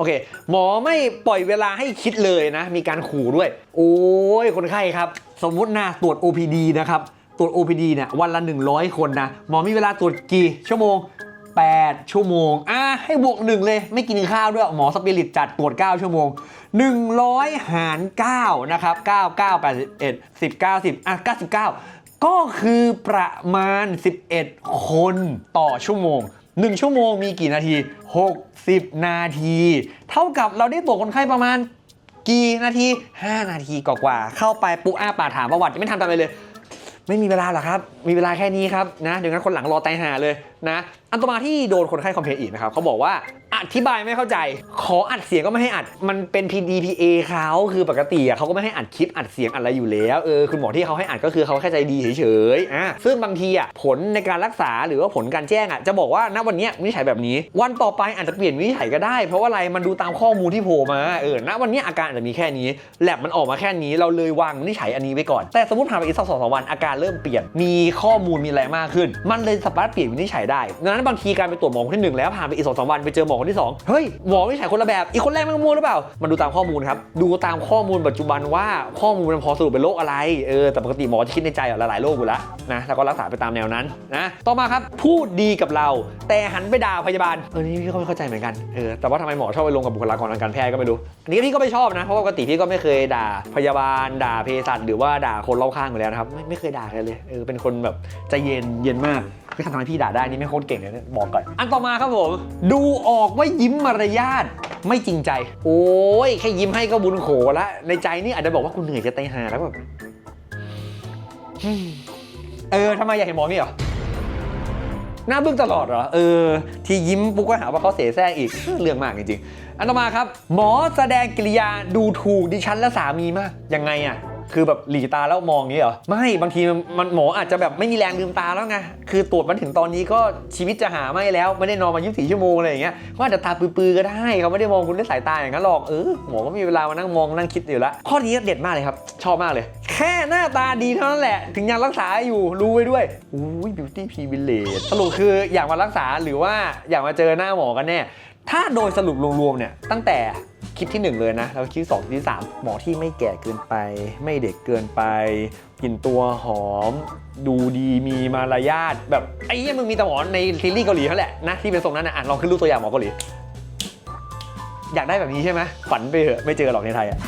โอเค หมอไม่ปล่อยเวลาให้คิดเลยนะ มีการขู่ด้วย โอ้ยคนไข้ครับ สมมุตินะตรวจ OPD นะครับตรวจ OPD เนี่ยวันละ 100 คนนะหมอมีเวลาตรวจกี่ชั่วโมง 8 ชั่วโมงอะให้บวกหนึ่งเลย ไม่กินข้าวด้วยหมอสปิริตจัดตรวจ 9 ชั่วโมง 100 หาร 9 นะครับ 9 9 81 10 90อะ99 ก็คือประมาณ 11 คนต่อชั่วโมง 1 ชั่วโมงมีกี่นาที 60 นาที เท่ากับเราได้ตรวจคนไข้ประมาณกี่นาที 5 นาทีกว่าๆเข้าไปปุ๊บอ้าปากถามประวัติไม่ทำตามไรเลย ไม่มีเวลาหรอครับ มีเวลาแค่นี้ครับนะเดี๋ยวงั้นคนหลังรอตายหาเลยนะ อันต่อมาที่โดนคนไข้คอมเพลนอีกนะครับเขาบอกว่า อธิบายไม่เข้าใจ ขออัดเสียงก็ไม่ให้อัด มันเป็น PDPA เขาคือปกติอะเขาก็ไม่ให้อัดคลิปอัดเสียงอะไรอยู่แล้วเออคุณหมอที่เขาให้อัดก็คือเขาแค่ใจดีเฉยๆอะซึ่งบางทีอะผลในการรักษาหรือว่าผลการแจ้งอะจะบอกว่าณวันนี้วินิจฉัยแบบนี้ วันต่อไปอาจจะเปลี่ยนวินิจฉัยก็ได้ เพราะว่าอะไรมันดูตามข้อมูลที่โผล่มาเออณวันนี้อาการอาจจะมีแค่นี้แลบมันออกมาแค่นี้เราเลยวางวินิจฉัยอันนี้ไว้ก่อน แต่สมมติผ่านไปอีกสักสองสวันอาการเริ่มเปลี่ยนมีข้อมูลมีอะไรมากขึ้น มันเลยสามารถเปลี่ยนวินิจฉัยได้ดังนั้นบางทีการไปตรวจหมอคนที่หนึ่งแล้วผ่านไปอีกสองสามวันไปเจอหมอคนที่สองเฮ้ยหมอวินิจฉัยคนละแบบ อีกคนแรกมันมั่วหรือเปล่า มันดูตามข้อมูลครับ ดูตามข้อมูลปัจจุบันว่าข้อมูลมันพอสรุปเป็นโรคอะไร เออ แต่ปกติหมอจะคิดในใจอะหลายๆโรคอยู่แล้วนะ แล้วก็รักษาไปตามแนวนั้นนะ ต่อมาครับ พูดดีกับเรา แต่หันไปด่าพยาบาล เออ นี่พี่ก็ไม่เข้าใจเหมือนกัน เออ แต่ว่าทำไมหมอชอบไปลงกับบุคลากรทางการแพทย์ก็ไม่รู้ อันนี้พี่ก็ไม่ชอบนะ เพราะว่าปกติพี่ก็ไม่เคยด่าพยาบาล ด่าเภสัชหรือว่าด่าคนรอบข้างอยู่แล้วนะครับ ไม่ไม่เคยด่าใครเลย เออ เป็นคนแบบใจเย็น เย็นมากพี่ทำไมพี่ด่าได้นี่ไม่โคตรเก่งเลยนะบอกก่อน อันต่อมาครับผม ดูออกว่ายิ้มมารยาทไม่จริงใจ โอ้ยแค่ยิ้มให้ก็บุญโขละในใจนี่อาจจะบอกว่าคุณเหนื่อยจะตายหาแล้วแบบอืมเออทำไมอยากเห็นหมอมี่เหรอหน้าบึ้งตลอดเหรอ เออ ที่ยิ้มปุ๊กก็หาว่าเขาเสแสร้งอีก เรื่องมากจริงๆ อันต่อมาครับ หมอแสดงกิริยาดูถูกดิฉันและสามีมาก ยังไงอะ คือแบบหลีตาแล้วมองอย่างนี้เหรอ ไม่ บางทีมันหมออาจจะแบบไม่มีแรงลืมตาแล้วไง คือตรวจมาถึงตอนนี้ก็ชีวิตจะหาไม่แล้ว ไม่ได้นอนมา 24 ชั่วโมงอะไรอย่างเงี้ยเขาอาจจะตาปื้อๆก็ได้เขาไม่ได้มองคุณด้วยสายตาอย่างนั้นหรอก เออ หมอก็มีเวลามานั่งมองนั่งคิดอยู่แล้ว ข้อนี้เด็ดมากเลยครับ ชอบมากเลย แค่หน้าตาดีเท่านั้นแหละ ถึงยังรักษาอยู่รู้ไว้ด้วยอุ้ย beauty privilege สรุปคืออยากมารักษาหรือว่าอยากมาเจอหน้าหมอกันแน่ ถ้าโดยสรุปรวมๆเนี่ยตั้งแต่ ลิปที่ 1 เลยนะ แล้วคลิปที่2คลิปที่ 3 หมอที่ไม่แก่เกินไป ไม่เด็กเกินไปกลิ่นตัวหอม ดูดีมีมารยาทแบบไอ้เหี้ยมึงมีแต่หมอในซีรีส์เกาหลีเท่าแหละนะที่เป็นทรงนั้นนะอะลองขึ้นรูปตัวอย่างหมอเกาหลีอยากได้แบบนี้ใช่ไหมฝันไปเถอะไม่เจอหรอกในไทยอะ